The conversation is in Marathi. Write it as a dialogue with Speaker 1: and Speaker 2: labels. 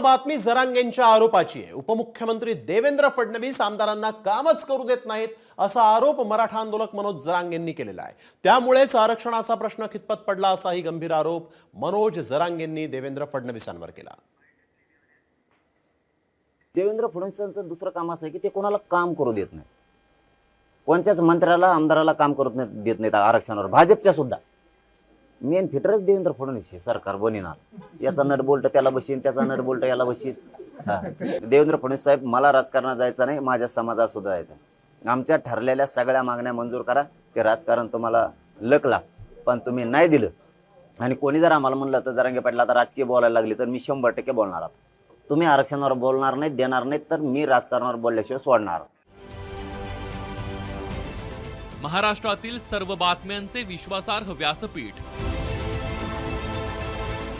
Speaker 1: बातमी जरांग यांच्या आरोपाची आहे. उपमुख्यमंत्री देवेंद्र फडणवीस आमदारांना कामच करू देत नाहीत असा आरोप मराठा आंदोलक मनोज जरांग यांनी केलेला आहे. त्यामुळेच आरक्षणाचा प्रश्न खितपत पडला असाही गंभीर आरोप मनोज जरांग यांनी देवेंद्र फडणवीसांवर केला.
Speaker 2: देवेंद्र फडणवीसांचं दुसरं काम असं आहे की ते कोणाला काम करू देत नाही कोणत्याच मंत्र्याला आमदाराला काम करू देत नाहीत आरक्षणावर. भाजपच्या सुद्धा. मेन फिटरच देवेंद्र फडणवीस हे सरकार बनिणार याचा नट बोलट त्याला बसीन त्याचा नट बोलट याला बसीन हा. देवेंद्र फडणवीस साहेब मला राजकारणात जायचं नाही माझ्या समाजात सुद्धा जायचं आहे. आमच्या ठरलेल्या सगळ्या मागण्या मंजूर करा ते राजकारण तुम्हाला लकला पण तुम्ही नाही दिलं. आणि कोणी जर आम्हाला म्हणलं तर जरांगे पाटील आता राजकीय बोलायला लागली तर मी शंभर टक्के बोलणार आहोत. तुम्ही आरक्षणावर बोलणार नाहीत देणार नाहीत तर मी राजकारणावर बोलल्याशिवाय सोडणार
Speaker 3: महाराष्ट्रातील सर्व बातम्यांचे विश्वासार्ह व्यासपीठ.